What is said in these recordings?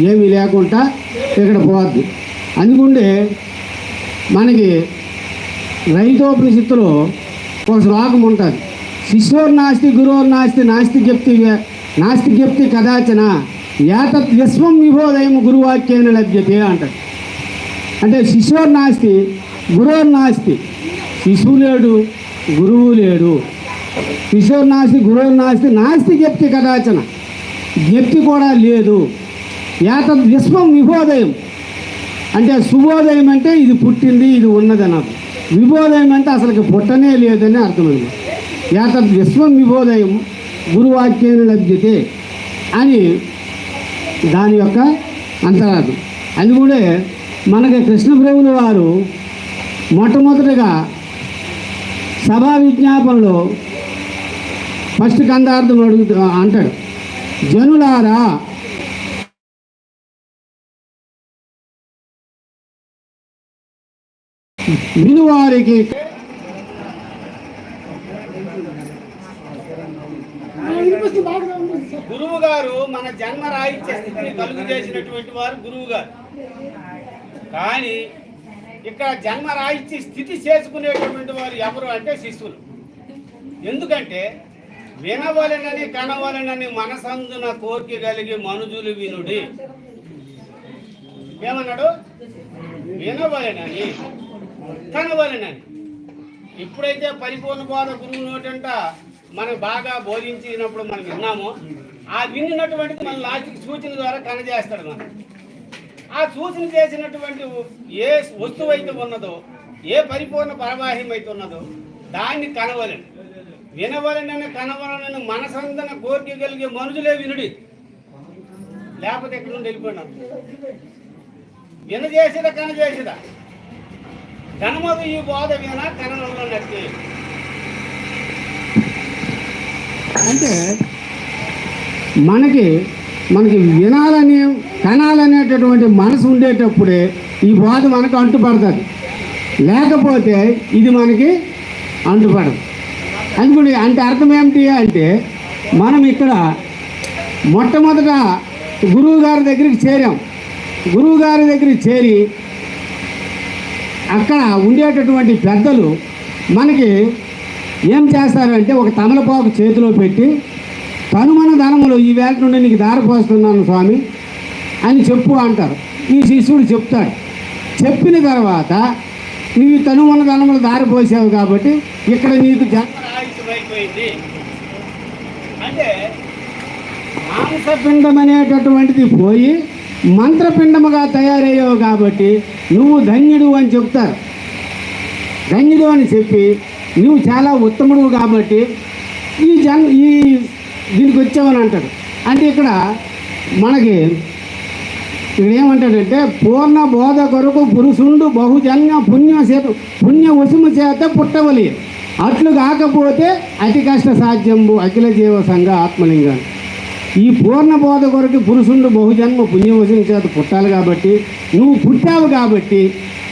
ఏమీ లేకుండా ఇక్కడ పోద్ది అందుకుండే మనకి రైతోపనిషత్తులో ఒక శ్లోకం ఉంటుంది. శిశోర్ నాస్తి గురువు నాస్తి నాస్తి జప్తి నాస్తి జప్తి కదాచన ఏతత్ విశ్వం విభోదయం గురువాక్యేన లభ్యతే అంటాడు అంటే శిశోర్ నాస్తి గురువు నాస్తి శిశువు లేడు గురువు లేడు. శిశువు నాస్తి గురువు నాస్తి నాస్తి జప్తి కదాచన. జప్తి కూడా లేదు. ఏతద్ విశ్వం విభోదయం. అంటే శుభోదయం అంటే ఇది పుట్టింది ఇది ఉన్నది అన్నది విభోదయం అంటే అసలుకి పుట్టనే లేదని అర్థమైంది. ఏతద్ విశ్వం విభోదయం గురువాక్యం లభ్యతే అని దాని యొక్క అంతరార్థం. అది కూడా మనకి కృష్ణ వారు మొట్టమొదటిగా సభా విజ్ఞాపనలో ఫస్ట్ కందార్థం అడుగుతూ అంటాడు. జనులారా వినువారికి గురువు గారు మన జన్మ రాయిత్య స్థితిని కలుగు చేసినటువంటి వారు గురువు గారు కానీ ఇక్కడ జన్మ రాయిత్య స్థితి చేసుకునేటటువంటి వారు ఎవరు అంటే శిష్యులు. ఎందుకంటే వినవలనని కనవలనని మనసందున కోరిక కలిగి మనుజులు వినుడి. ఏమన్నాడు? వినవలనని. కనబడినని ఇప్పుడైతే పరిపూర్ణ బోధ గురువు నోటంట మనం బాగా బోధించినప్పుడు మనం విన్నామో. ఆ విన్నటువంటిది మన లాజిక్ సూచన ద్వారా కనజేస్తాడు మనం. ఆ సూచన చేసినటువంటి ఏ వస్తువు అయితే ఉన్నదో ఏ పరిపూర్ణ పరవాహ్యం అయితే ఉన్నదో దాన్ని కనవలని. వినవలనని కనవలనని మనసందన కోరిక కలిగే మనుషులే వినుడి. లేకపోతే ఎక్కడ నుండి వెళ్ళిపోయినాం వినజేసిదా కనజేసిదా? ఘనమగు ఈ బోధ విన కననంలో నచ్చి అంటే మనకి మనకి వినాలని కనాలనేటటువంటి మనసు ఉండేటప్పుడే ఈ బోధ మనకు అంటుపడుతుంది. లేకపోతే ఇది మనకి అంటుపడదు. అందుకని అంటే అర్థం ఏమిటి అంటే మనం ఇక్కడ మొట్టమొదట గురువు గారి దగ్గరికి చేరాం. గురువు గారి దగ్గరికి చేరి అక్కడ ఉండేటటువంటి పెద్దలు మనకి ఏం చేస్తారంటే ఒక తమలపాకు చేతిలో పెట్టి తనుమన ధనములు ఈ వేళ నుండి నీకు దారిపోస్తున్నాను స్వామి అని చెప్పు అంటారు. ఈ శిష్యుడు చెప్తాడు. చెప్పిన తర్వాత నీవు తనుమన ధనములు దారిపోసావు కాబట్టి ఇక్కడ నీకు జన్మరాహిత్యమైపోయింది అంటే మాంసపిండం అనేటటువంటిది పోయి మంత్రపిండముగా తయారయ్యావు కాబట్టి నువ్వు ధన్యుడు అని చెప్తారు. ధన్యుడు అని చెప్పి నువ్వు చాలా ఉత్తముడు కాబట్టి ఈ జన్ ఈ దీనికి వచ్చావని అంటాడు అంటే ఇక్కడ మనకి ఇక్కడ ఏమంటాడంటే పూర్ణ బోధ కొరకు పురుషుండు బహుజన్య పుణ్య చేత పుణ్య వసుము చేత పుట్టవలి. అట్లు కాకపోతే అతి కష్ట సాధ్యంబు అఖిల జీవ సంఘ ఆత్మలింగాన్ని. ఈ పూర్ణ బోధ కొరకు పురుషుండు బహుజన్మ పుణ్యవశం చేత పుట్టాలి కాబట్టి నువ్వు పుట్టావు కాబట్టి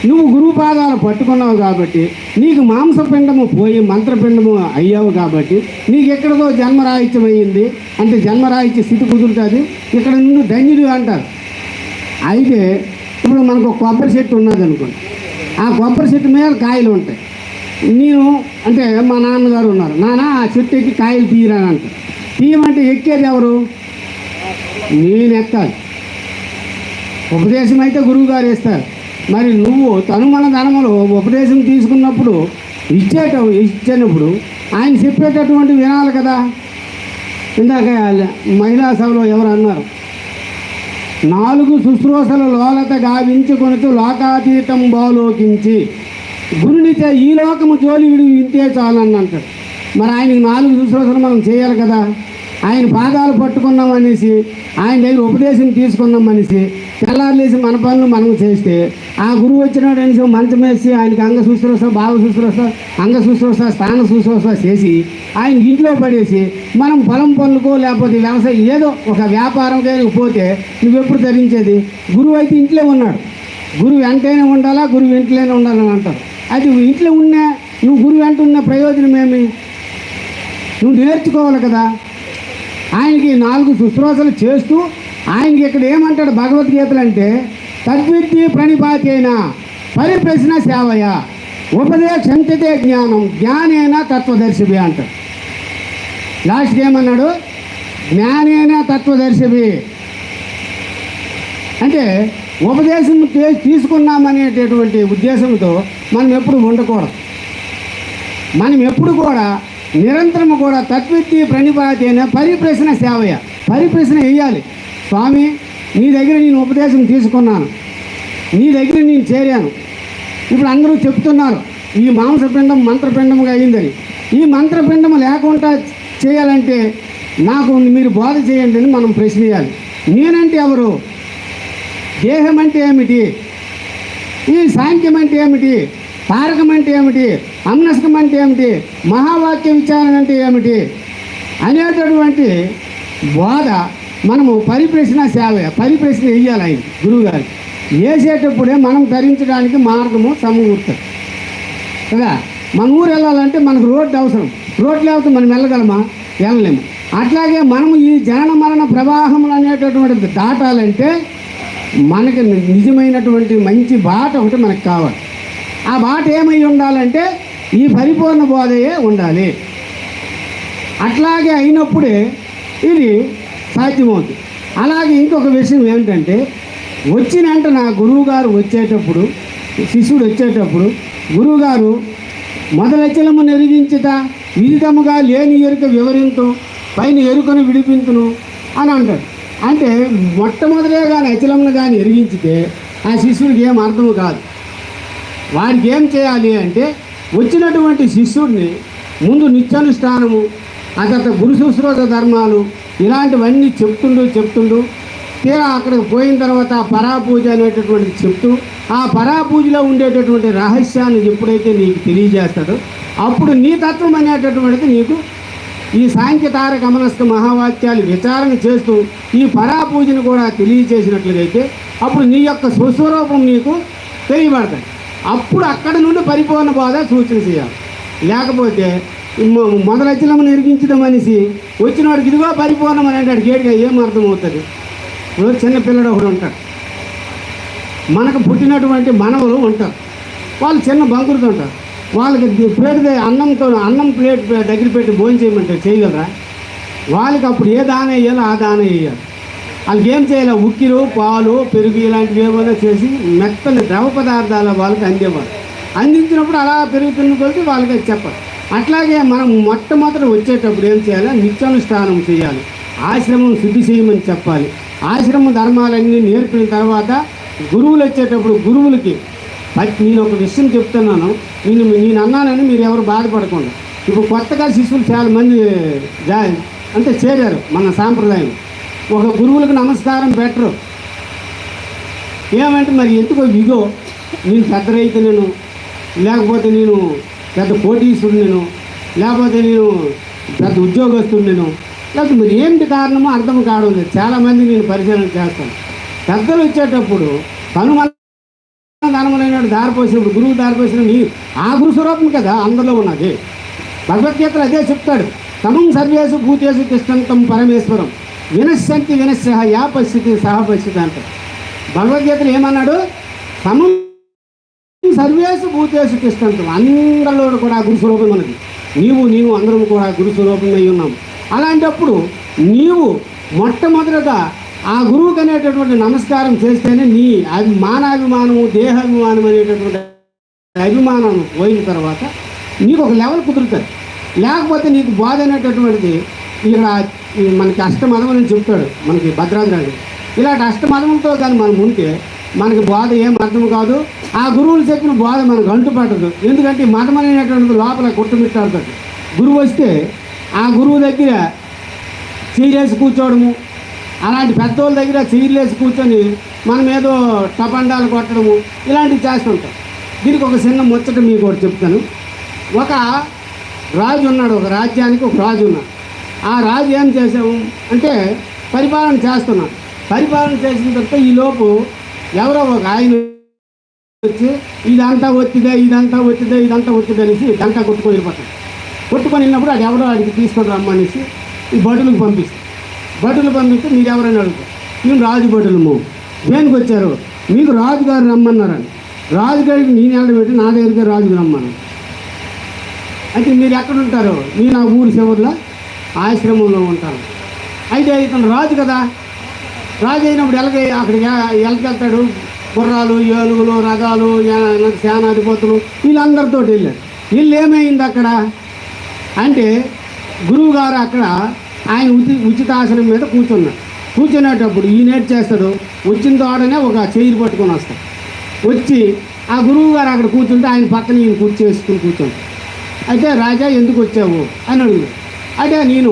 నువ్వు గురుపాదాలు పట్టుకున్నావు కాబట్టి నీకు మాంసపిండము పోయి మంత్రపిండము అయ్యావు కాబట్టి నీకు ఎక్కడికో జన్మరాహిత్యం అయ్యింది అంటే జన్మరాహిత్య స్థితి కుదురుతుంది ఇక్కడ నుండి ధన్యుడు అంటారు. అయితే ఇప్పుడు మనకు ఒక కొబ్బరి చెట్టు ఉన్నది అనుకోండి. ఆ కొబ్బరి చెట్టు మీద కాయలు ఉంటాయి. నేను అంటే మా నాన్నగారు ఉన్నారు. నాన్న ఆ చెట్టు ఎక్కి కాయలు తీయరాని అంటారు. తీయమంటే ఎక్కేది ఎవరు? నేను ఎక్కాలి ఉపదేశం అయితే గురువు గారు ఇస్తారు. మరి నువ్వు తనుమల ధనములు ఉపదేశం తీసుకున్నప్పుడు ఇచ్చేట ఇచ్చినప్పుడు ఆయన చెప్పేటటువంటి వినాలి కదా. ఇందాక మహిళా సభలో ఎవరు అన్నారు? నాలుగు శుశ్రూషల లోలత గావించుకొనుతూ లోకాతీతం బాలోకించి గురునితే ఈ లోకము జోలి విడి ఇంతే చాలని అంటాడు మరి ఆయనకి నాలుగు శుశ్రూషలు మనం చేయాలి కదా. ఆయన పాదాలు పట్టుకున్నాం అనేసి ఆయన దగ్గర ఉపదేశం తీసుకున్నాం అనేసి తెల్లారులేసి మన పనులు మనం చేస్తే ఆ గురువు వచ్చినాడు అనేసి మంచం వేసి ఆయనకి అంగ శుశ్రూష భావ శుశ్రూష అంగ శుశ్రూష స్థాన శుశ్రూష చేసి ఆయన ఇంట్లో పడేసి మనం పొలం పనులకో లేకపోతే వ్యవసాయం ఏదో ఒక వ్యాపారం కానీ పోతే నువ్వెప్పుడు ధరించేది? గురువు అయితే ఇంట్లో ఉన్నాడు. గురువు వెంటనే ఉండాలా? గురువు ఇంట్లోనే ఉండాలని అంటారు. అది ఇంట్లో ఉన్నా నువ్వు గురువు వెంట ఉన్న ప్రయోజనం ఏమి? నువ్వు నేర్చుకోవాలి కదా. ఆయనకి నాలుగు శుశ్రూషలు చేస్తూ ఆయనకి ఇక్కడ ఏమంటాడు భగవద్గీతలు అంటే తద్విద్య అయినా పరిప్రశ్న సేవయ ఉపదేశంతితే జ్ఞానం జ్ఞానేన తత్వదర్శివి అంటాడు. లాస్ట్కి ఏమన్నాడు? జ్ఞానేన తత్వదర్శివి అంటే ఉపదేశం తీసుకున్నామనేటటువంటి ఉద్దేశంతో మనం ఎప్పుడు ఉండకూడదు మనం ఎప్పుడు కూడా నిరంతరం కూడా తత్వెత్తి ప్రణిపాతైన పరిప్రశ్న సేవయ. పరిప్రశ్న వేయాలి. స్వామి నీ దగ్గర నేను ఉపదేశం తీసుకున్నాను. నీ దగ్గర నేను చేరాను. ఇప్పుడు అందరూ చెప్తున్నారు ఈ మాంసపిండం మంత్రపిండముగా అయిందని. ఈ మంత్రపిండం లేకుండా చేయాలంటే నాకు మీరు బోధ చేయండి అని మనం ప్రశ్న నేనంటే ఎవరు? దేహం అంటే ఏమిటి? ఈ సాంఖ్యం అంటే ఏమిటి? తారకం అంటే ఏమిటి? అమ్నస్కం అంటే ఏమిటి? మహావాక్య విచారణ అంటే ఏమిటి? అనేటటువంటి బోధ మనము పరిప్రశ్న సేవ పరిప్రశ్న వేయాలి ఆయన గురువుగారు. వేసేటప్పుడే మనం ధరించడానికి మార్గము సమకూరుతుంది కదా? మన ఊరు వెళ్ళాలంటే మనకు రోడ్డు అవసరం. రోడ్లు లేకపోతే మనం వెళ్ళగలమా? వెళ్ళలేము. అట్లాగే మనము ఈ జనన మరణ ప్రవాహములు అనేటటువంటిది దాటాలంటే మనకి నిజమైనటువంటి మంచి బాట ఒకటి మనకు కావాలి. ఆ బాట ఏమై ఉండాలంటే ఈ పరిపూర్ణ బోధయే ఉండాలి. అట్లాగే అయినప్పుడే ఇది సాధ్యమవుతుంది. అలాగే ఇంకొక విషయం ఏమిటంటే వచ్చినంట నా గురువుగారు వచ్చేటప్పుడు శిష్యుడు వచ్చేటప్పుడు గురువుగారు మొదలచలము నెరిగించుట విదితముగా లేని ఎరుక వివరింతు పైన ఎరుకను విడిపించును అని అంటాడు. అంటే మొట్టమొదటే కానీ అచలమును కానీ ఎరిగించితే ఆ శిష్యుడికి ఏం అర్థం కాదు. వారికి ఏం చేయాలి అంటే వచ్చినటువంటి శిష్యుడిని ముందు నిత్యానుష్ఠానము ఆ తర్వాత గురు శుశ్రూష ధర్మాలు ఇలాంటివన్నీ చెప్తుండు చెప్తుండు. తీరా అక్కడికి పోయిన తర్వాత ఆ పరాపూజ అనేటటువంటిది చెప్తూ ఆ పరాపూజలో ఉండేటటువంటి రహస్యాన్ని ఎప్పుడైతే నీకు తెలియజేస్తాడో అప్పుడు నీ తత్వం అనేటటువంటిది నీకు ఈ సాంఖ్యతార గమనస్థ మహావాక్యాలు విచారణ చేస్తూ ఈ పరాపూజను కూడా తెలియజేసినట్లుగైతే అప్పుడు నీ యొక్క స్వస్వరూపం నీకు తెలియబడతాయి. అప్పుడు అక్కడ నుండి పరిపూర్ణ బాధ సూచన చేయాలి. లేకపోతే మొ- మొదలచ్చలము నిర్గించిన మనిషి వచ్చినవాడికి ఇదిగో పరిపూర్ణం అని అంటాడు గేటుగా ఏం అర్థమవుతుంది? ఇప్పుడు చిన్న ఒకడు ఉంటాడు. మనకు పుట్టినటువంటి మనవలు ఉంటారు. వాళ్ళు చిన్న బంకులతో ఉంటారు. వాళ్ళకి ది- ప్లేట్ అన్నంతో అన్నం ప్లేట్ దగ్గర పెట్టి భోజనం చేయమంటే చేయగలరా? వాళ్ళకి అప్పుడు ఏ దాన వేయాలో ఆ దాన వేయాలి. వాళ్ళకి ఏం చేయాలి? ఉక్కిలు పాలు పెరుగు ఇలాంటివి ఏమైనా చేసి మెత్తని ద్రవ పదార్థాలు వాళ్ళకి అందేవారు అందించినప్పుడు అలా పెరుగుతున్న కొద్దీ వాళ్ళకి అది చెప్పాలి. అట్లాగే మనం మొట్టమొదట వచ్చేటప్పుడు ఏం చేయాలి? నిత్యానుష్ఠానం చేయాలి. ఆశ్రమం శుద్ధి చేయమని చెప్పాలి. ఆశ్రమ ధర్మాలన్నీ నేర్పిన తర్వాత గురువులు వచ్చేటప్పుడు గురువులకి నేను ఒక విషయం చెప్తున్నాను. నేను నేను అన్నానని మీరు ఎవరు బాధపడకుండా. ఇప్పుడు కొత్తగా శిశువులు చాలా మంది జా అంటే చేరారు మన సాంప్రదాయం ఒక గురువులకు నమస్కారం పెట్టరు. ఏమంటే మరి ఎందుకో ఇగో నేను పెద్ద రైతు నేను లేకపోతే నేను పెద్ద కోటీశ్వరుడు నేను లేకపోతే నేను పెద్ద ఉద్యోగస్తుడు నేను లేకపోతే మరి ఏంటి కారణమో అర్థం కావడం లేదు. చాలామంది నేను పరిశీలన చేస్తాను. పెద్దలు వచ్చేటప్పుడు కనుమల ధనములైన దారిపోసినప్పుడు గురువు దారిపోసిన నీ ఆ గురు స్వరూపం కదా అందులో ఉన్నది. భగవద్గీతలు అదే చెప్తాడు. తమం సర్వేసు భూతేసు తిష్టంతం పరమేశ్వరం. వినశ్శంతి వినశ్శ యా పరిస్థితి సహ పరిస్థితి అంటాడు భగవద్గీతలు ఏమన్నాడు? సమం సర్వేసు భూతేసు తిష్టంతం. అందరిలో కూడా గురు స్వరూపం ఉన్నది. నీవు నీవు అందరం కూడా గురు స్వరూపమై ఉన్నాం. అలాంటప్పుడు నీవు మొట్టమొదటగా ఆ గురువుకి అనేటటువంటి నమస్కారం చేస్తేనే నీ అభి మానాభిమానము దేహాభిమానం అనేటటువంటి అభిమానం పోయిన తర్వాత నీకు ఒక లెవెల్ కుదురుతుంది లేకపోతే నీకు బాధ అనేటటువంటిది ఇక్కడ మనకి అష్టమధములు చెప్తాడు మనకి భద్రాద్రాడు ఇలాంటి అష్టమధములతో కానీ మనం ఉంటే మనకి బోధ ఏం అర్థం కాదు. ఆ గురువులు చెప్పిన బోధ మనకు అంటుపడదు ఎందుకంటే మతం అనేటువంటిది లోపల కొట్టుమిట్టాడుతుంది గురువు వస్తే ఆ గురువు దగ్గర చీరేసి కూర్చోవడము అలాంటి పెద్దోళ్ళ దగ్గర చీరలేసి కూర్చొని మనం ఏదో టపండాలు కొట్టడము ఇలాంటివి చేస్తుంటాం. దీనికి ఒక చిన్న ముచ్చట మీకు ఒకటి చెప్తాను. ఒక రాజు ఉన్నాడు ఒక రాజ్యానికి ఒక రాజు ఉన్నాడు. ఆ రాజు ఏం చేసాము అంటే పరిపాలన చేస్తున్నాం. పరిపాలన చేసిన తర్వాత ఈ లోపు ఎవరో ఒక ఆయన వచ్చి ఇదంతా ఒత్తిదే ఇదంతా ఒత్తిదే ఇదంతా ఒత్తిదే అనేసి ఇదంతా కొట్టుకొని వెళ్ళిపోతాం కొట్టుకొని వెళ్ళినప్పుడు అది ఎవరో అడిగి తీసుకొని రమ్మనేసి ఈ బడులకు పంపిస్తాం బడులు పంపిస్తే మీరు ఎవరైనా అడుగుతారు మేము రాజుభటులము దేనికి వచ్చారు? మీకు రాజుగారు రమ్మన్నారని. రాజుగారికి నేను వెళ్ళడం పెట్టి నా దగ్గరికి రాజుకు రమ్మను అయితే మీరు ఎక్కడ ఉంటారు? నా ఊరి చివరిలో? ఆశ్రమంలో ఉంటాను. అయితే ఇతను రాజు కదా. రాజు అయినప్పుడు ఎలాగ అక్కడికి ఎలకెళ్తాడు గుర్రాలు ఏలుగులు రథాలు సేనాధిపతులు వీళ్ళందరితో వెళ్ళాడు. వీళ్ళు ఏమైంది అక్కడ? అంటే గురువు గారు అక్కడ ఆయన ఉచి ఉచితాసనం మీద కూర్చున్నాడు కూర్చునేటప్పుడు ఈయన ఏం చేస్తాడు? వచ్చిన తోడనే ఒక చైర్ పట్టుకొని వస్తాడు. వచ్చి ఆ గురువు గారు అక్కడ కూర్చుంటే ఆయన పక్కన ఈయన కూర్చేసుకుని కూర్చుంటాడు. అయితే రాజా ఎందుకు వచ్చావు? అని అడుగుతాడు. అదే నేను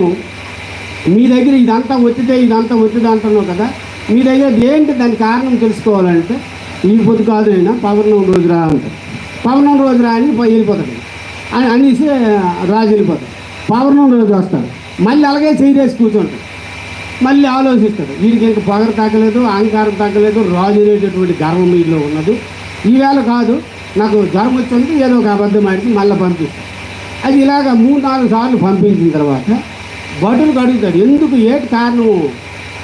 మీ దగ్గర ఇదంతా వచ్చితే ఇదంతా వచ్చింది అంటున్నావు కదా. మీ దగ్గర ఏంటి దాని కారణం తెలుసుకోవాలంటే ఈ పొద్దు కాదు అయినా పౌర్ణమి రోజు రా అంటారు పౌర్ణమి రోజు రా అని వెళ్ళిపోతాడు. అని అనేసి రాజు వెళ్ళిపోతాడు. పౌర్ణమి రోజు వస్తాడు. మళ్ళీ అలాగే చేసి కూర్చుంటాడు. మళ్ళీ ఆలోచిస్తాడు. వీడికి ఇంక పొగరు తగ్గలేదు అహంకారం తగ్గలేదు రాజు అనేటటువంటి గర్వం వీళ్ళు ఉన్నది. ఈవేళ కాదు నాకు జ్వరం వచ్చింది ఏదో ఒక అబద్ధం ఆడికి మళ్ళీ పంపిస్తాడు. అది ఇలాగ మూడు నాలుగు సార్లు పంపించిన తర్వాత భటులకు అడుగుతాడు ఎందుకు ఏటి కారణం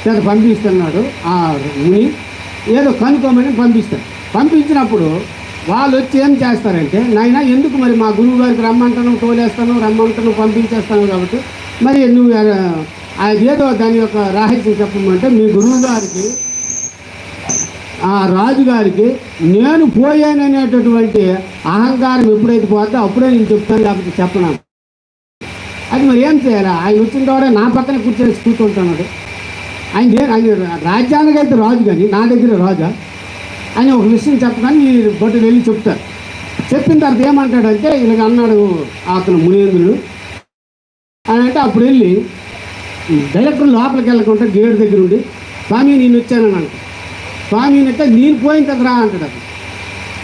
చేత పంపిస్తున్నాడు ఆ ముని? ఏదో కనుక్కోమని పంపిస్తాడు. పంపించినప్పుడు వాళ్ళు వచ్చి ఏం చేస్తారంటే నాయన ఎందుకు మరి మా గురువు గారికి రమ్మంటాను తోలేస్తాను రమ్మంటాను పంపించేస్తాను కాబట్టి మరి నువ్వు అది ఏదో దాని యొక్క రహస్యం చెప్పమంటే మీ గురువు గారికి ఆ రాజుగారికి నేను పోయాననేటటువంటి అహంకారం ఎప్పుడైతే పోతే అప్పుడే నేను చెప్తాను లేకపోతే చెప్పను. అది మరి ఏం చేయాలి? ఆయన వచ్చిన తర్వాత నా పక్కన కూర్చొని కూర్చుంటున్నాడు. ఆయన ఆయన రాజ్యానికి అయితే రాజు కానీ నా దగ్గర రాజా? అని ఒక విషయం చెప్పగానే మీరు బొట్టు వెళ్ళి చెప్తారు. చెప్పిన తర్వాత ఏమంటాడంటే ఇలాగ అన్నాడు అతను మునేంద్రుడు. అని అంటే అప్పుడు వెళ్ళి డైరెక్టర్ లోపలికి వెళ్ళకుండా గేట్ దగ్గర ఉండి స్వామి నేను వచ్చానని అంట స్వామి అంటే నేను పోయిన తర్వాత రా అంటాడు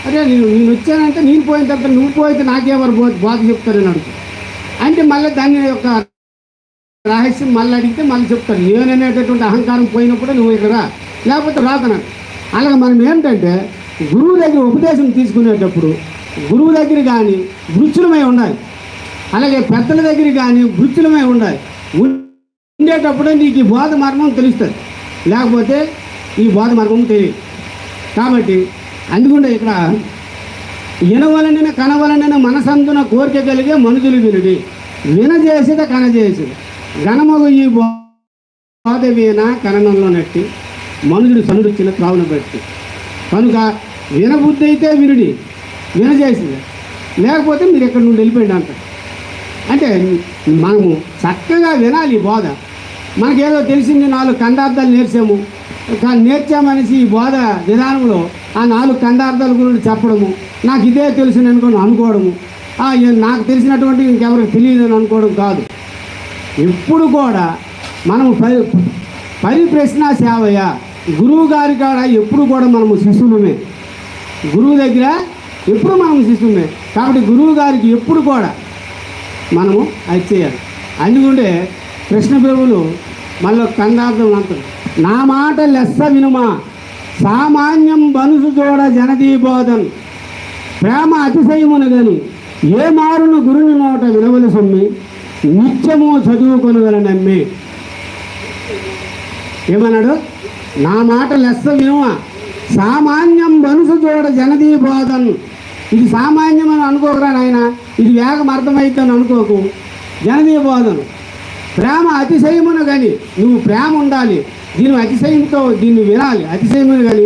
అరే నేను నేను వచ్చానంటే నేను పోయిన తర్వాత నువ్వు పోయితే నాకెవరు బో బాధ చెప్తారని అడుగు అంటే మళ్ళీ దాని యొక్క రహస్యం మళ్ళీ అడిగితే మళ్ళీ చెప్తారు నేననేటటువంటి అహంకారం పోయినప్పుడు నువ్వు ఇక్కడ రా. లేకపోతే రాతన్నాడు అలాగే మనం ఏంటంటే గురువు దగ్గర ఉపదేశం తీసుకునేటప్పుడు గురువు దగ్గర కానీ వృత్తులమై ఉండాలి. అలాగే పెద్దల దగ్గర కానీ వృత్తులమై ఉండాలి. ఉండేటప్పుడే నీకు ఈ బోధ మార్గం తెలుస్తుంది. లేకపోతే ఈ బోధ మార్గం తెలియదు కాబట్టి అందుకుంటే ఇక్కడ వినవలనైనా కనవలనైనా మనసందున కోరిక కలిగే మనుషులు వినుడి వినజేసిద కనజేసిద. ఘనమగు ఈ బోధ వీణ కననంలో నట్టి మనుషుడు సనుడిచ్చిన త్రావున పెట్టి. కనుక వినబుద్ధి అయితే వినుడి వినజేసింది. లేకపోతే మీరు ఎక్కడి నుండి వెళ్ళిపోయింది అంట. అంటే మనము చక్కగా వినాలి ఈ బోధ మనకేదో తెలిసింది నాలుగు ఖండార్థాలు నేర్చాము. కానీ నేర్చామనేసి ఈ బోధ విధానంలో ఆ నాలుగు కందార్థాల గురించి చెప్పడము నాకు ఇదే తెలుసుని అనుకుని అనుకోవడము. నాకు తెలిసినటువంటి ఇంకెవరికి తెలియదు అని అనుకోవడం కాదు. ఎప్పుడు కూడా మనము పరి పరిప్రశ్న సేవయ గురువు గారి కాడ ఎప్పుడు కూడా మనము శిష్యులమే. గురువు దగ్గర ఎప్పుడు మనము శిష్యులమే. కాబట్టి గురువు గారికి ఎప్పుడు కూడా మనము అది చేయాలి. అందుకుంటే కృష్ణ ప్రభులు మళ్ళీ కందార్థం అంటారు. నా మాట లెస్స వినుమా. సామాన్యం బనుసు చూడ జనదీబోధన్ ప్రేమ అతిశయమును గని ఏ మారును గురుని నోట వినవలు సొమ్మి నిత్యము చదువుకొనగల నమ్మి. ఏమన్నాడు? నా మాట లెస్స వినుమ. సామాన్యం బనుసు చూడ జనదీబోధన్ ఇది సామాన్యం అని అనుకోకరా నాయన. ఇది వేగం అర్థమవుతుందని అనుకోకు. జనదీబోధన్ ప్రేమ అతిశయమును కానీ నువ్వు ప్రేమ ఉండాలి. దీని అతిశయంతో దీన్ని వినాలి. అతిశయమే కానీ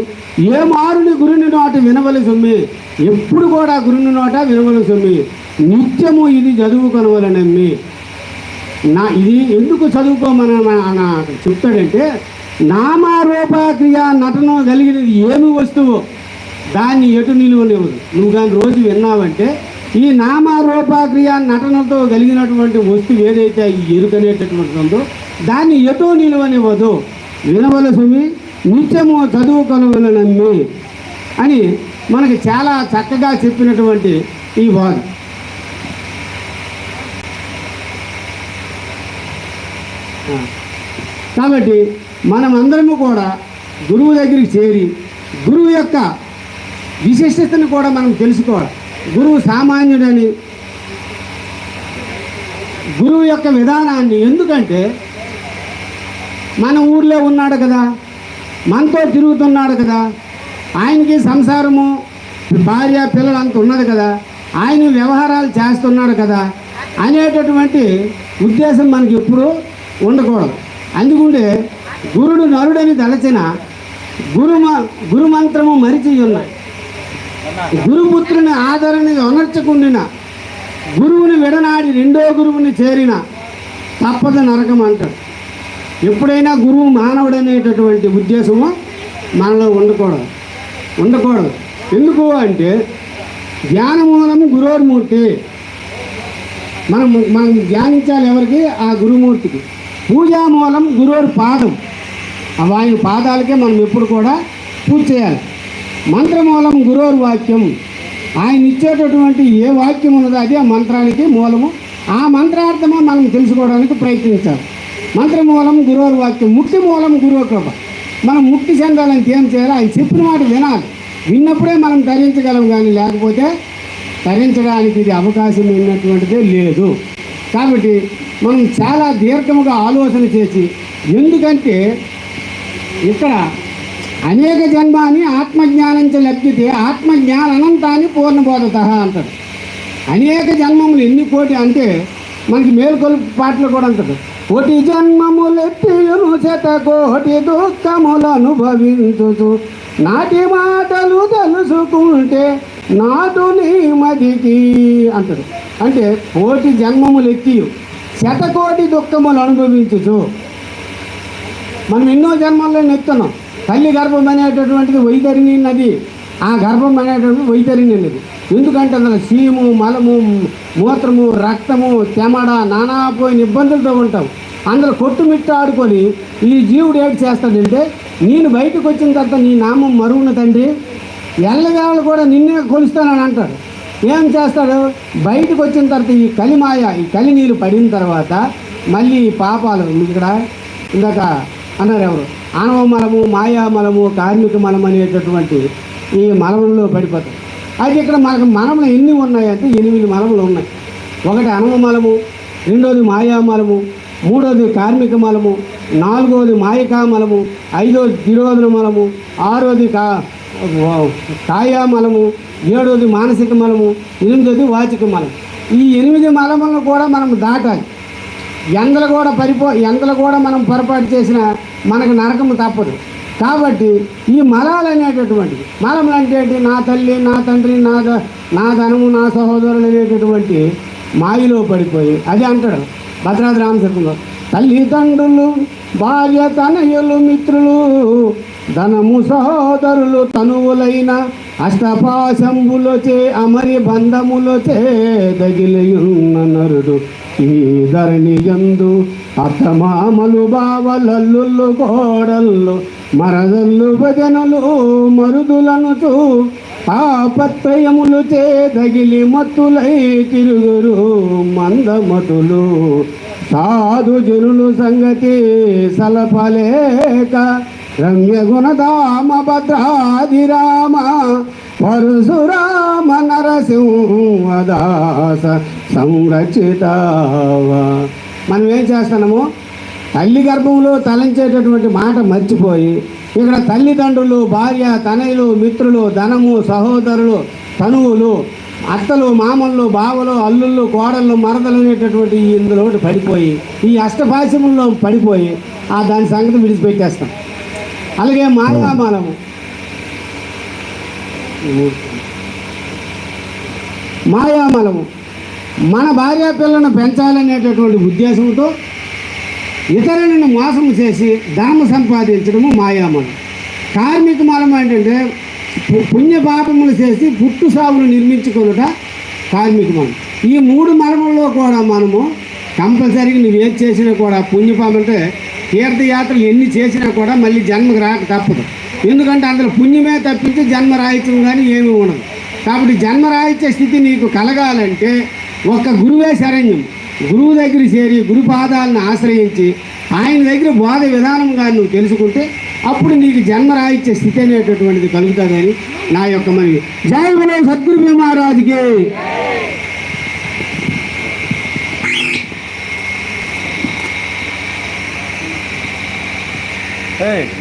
ఏ మారుని గురుని నోట వినవలసి ఉంది ఎప్పుడు కూడా గురుని నోట వినవలసి ఉంది నిత్యము ఇది చదువుకొనవలనమ్మి. నా ఇది ఎందుకు చదువుకోమని చెప్తాడంటే నామారూపక్రియ నటన కలిగినది ఏమి వస్తువు దాన్ని ఎటు నిలువనివ్వదు. నువ్వు కానీ రోజు విన్నావంటే ఈ నామారూపక్రియ నటనతో కలిగినటువంటి వస్తువు ఏదైతే ఈ ఎరుకనేటటువంటి ఉందో దాన్ని ఎటో నిలువనివ్వదు. వినవలసిమి నిత్యము చదువుకొనవలనమ్మి అని మనకి చాలా చక్కగా చెప్పినటువంటి ఈ బోధ కాబట్టి మనమందరము కూడా గురువు దగ్గరికి చేరి గురువు యొక్క విశిష్టతను కూడా మనం తెలుసుకోవాలి. గురువు సామాన్యుడని గురువు యొక్క విధానాన్ని ఎందుకంటే మన ఊర్లో ఉన్నాడు కదా. మనతో తిరుగుతున్నాడు కదా. ఆయనకి సంసారము భార్య పిల్లలు అంత ఉన్నది కదా. ఆయన వ్యవహారాలు చేస్తున్నాడు కదా అనేటటువంటి ఉద్దేశం మనకి ఎప్పుడు ఉండకూడదు. అందుకుంటే గురుడు నరుడని తలచిన గురుమ గురుమంత్రము మరిచి ఉన్నాయి గురుపుత్రుని ఆదరణ అనర్చకుండిన గురువుని విడనాడి రెండో గురువుని చేరిన తప్పదు నరకం అంటాడు. ఎప్పుడైనా గురువు మానవుడు అనేటటువంటి ఉద్దేశము మనలో ఉండకూడదు. ఉండకూడదు. ఎందుకు అంటే ధ్యానమూలము గురువుమూర్తి మనం మనం ధ్యానించాలి ఎవరికి? ఆ గురుమూర్తికి. పూజామూలం గురువురి పాదం. ఆయన పాదాలకే మనం ఎప్పుడు కూడా పూజ చేయాలి. మంత్రమూలం గురోర్ వాక్యం. ఆయన ఇచ్చేటటువంటి ఏ వాక్యం ఉన్నదో అదే ఆ మంత్రానికి మూలము. ఆ మంత్రార్థము మనం తెలుసుకోవడానికి ప్రయత్నించాలి. మంత్రమూలం గురోర్ వాక్యం ముక్తి మూలం గురువు కృప. మనం ముక్తి చెందాలంటే ఏం చేయాలి? ఆయన చెప్పిన మాట వినాలి. విన్నప్పుడే మనం ధరించగలం కానీ లేకపోతే ధరించడానికి ఇది అవకాశం ఉన్నటువంటిదే లేదు. కాబట్టి మనం చాలా దీర్ఘముగా ఆలోచన చేసి ఎందుకంటే ఇక్కడ అనేక జన్మాన్ని ఆత్మజ్ఞానంచ లభ్యతే ఆత్మజ్ఞాన అనంతాన్ని పూర్ణబోధత అంటాడు అనేక జన్మములు ఎన్ని కోటి అంటే మనకి మేలుకొలుపు పాటలు కూడా అంటారు. కోటి జన్మములెత్తియును చేత కోటి దుఃఖములు అనుభవించుచు. నాటి మాటలు తెలుసుకుంటే నాటు నీ మదికి అంటాడు అంటే కోటి జన్మములు ఎత్తి శతకోటి దుఃఖములు అనుభవించుచు. మనం ఎన్నో జన్మల్లో నెత్తున్నాం తల్లి గర్భం అనేటటువంటిది వైతరిని నది. ఆ గర్భం అనేటటువంటి వైతరిని నది. ఎందుకంటే అందులో సీము మలము మూత్రము రక్తము తెమడ నానా పోయిన ఇబ్బందులతో ఉంటాం. అందులో కొట్టుమిట్టాడుకొని ఈ జీవుడు ఏడు చేస్తాడంటే నేను బయటకు వచ్చిన తర్వాత నీ నామం మరుగున తండ్రి ఎల్లవేళ కూడా నిన్నే కొలుస్తానని అంటాడు. ఏం చేస్తాడు? బయటకు వచ్చిన తర్వాత ఈ కలిమాయ ఈ కలి నీళ్ళు పడిన తర్వాత మళ్ళీ ఈ పాపాలు ఇక్కడ. ఇందాక అన్నారు ఎవరు? ఆనవ మలము మాయా మలము కార్మిక మలం అనేటటువంటి ఈ మలంలో పడిపోతాయి. అయితే ఇక్కడ మనకు మలములు ఎన్ని ఉన్నాయంటే ఎనిమిది మలములు ఉన్నాయి. ఒకటి అనవ మలము రెండోది మాయామలము మూడోది కార్మిక మలము నాలుగోది మాయకామలము ఐదోది తిరోధన మలము ఆరోది కా కాయామలము ఏడోది మానసిక మలము ఎనిమిదోది వాచిక మలం ఈ ఎనిమిది మలములను కూడా మనం దాటాలి. ఎందలు కూడా పరిపో ఎందలు కూడా మనం పొరపాటు చేసిన మనకు నరకము తప్పదు. కాబట్టి ఈ మలాలు అనేటటువంటివి. మలములు అంటే నా తల్లి నా తండ్రి నా నా ధనము నా సహోదరులు అనేటటువంటి మాయలో పడిపోయి అది అంటాడు భద్రాద్రి రామచంద్రులు తల్లిదండ్రులు భార్య తనయులు మిత్రులు ధనము సహోదరులు తనువులైన అష్టపాశంబులచే అమరి బంధములచే దగిలియున్న నరుడు ఈ ధరణి ఎందు అత్తమామలు బావలల్లుళ్ళు కోడళ్ళు మరదళ్ళు భజనలు మరుదులను ఆపత్రయములు చే దగిలి మత్తులై తిరుగురు మందమతులు సాధు జనులు సంగతి సలపలేక రమ్య గుణధామ భద్రాదిరామ పరశురామ నరసింహదాస సంరక్షితావా మనం ఏం చేస్తున్నాము? తల్లి గర్భంలో తలంచేటటువంటి మాట మర్చిపోయి ఇక్కడ తల్లిదండ్రులు భార్య తనయులు మిత్రులు ధనము సహోదరులు తనువులు అత్తలు మామలు బావలు అల్లుళ్ళు కోడళ్ళు మరదలు అనేటటువంటి ఇందులో పడిపోయి ఈ అష్టపాశముల్లో పడిపోయి ఆ దాని సంగతి విడిచిపెట్టేస్తాం. అలాగే మాయామాలము మాయామలము మన భార్య పిల్లను పెంచాలనేటటువంటి ఉద్దేశంతో ఇతరులను మోసం చేసి ధనము సంపాదించడము మాయామలం కార్మిక మలం ఏంటంటే పుణ్య పాపములు చేసి పుట్టు సాగులు నిర్మించుకొనుట కార్మిక మలం ఈ మూడు మలముల్లో కూడా మనము కంపల్సరీగా నువ్వు ఏది చేసినా కూడా పుణ్యపాపం అంటే తీర్థయాత్రలు ఎన్ని చేసినా కూడా మళ్ళీ జన్మకు రాక తప్పదు. ఎందుకంటే అందులో పుణ్యమే తప్పించి జన్మ రాహిత్యం కానీ ఏమీ ఉండదు. కాబట్టి జన్మ రాహిత్య స్థితి నీకు కలగాలంటే ఒక్క గురువే శరణ్యం. గురువు దగ్గర చేరి గురు పాదాలను ఆశ్రయించి ఆయన దగ్గర బోధ విధానం కానీ నువ్వు తెలుసుకుంటే అప్పుడు నీకు జన్మ రాయిచ్చే స్థితి అనేటటువంటిది కలుగుతుందని నా యొక్క మనవి. జయ వినయ సద్గురు మహారాజుకి. Hey.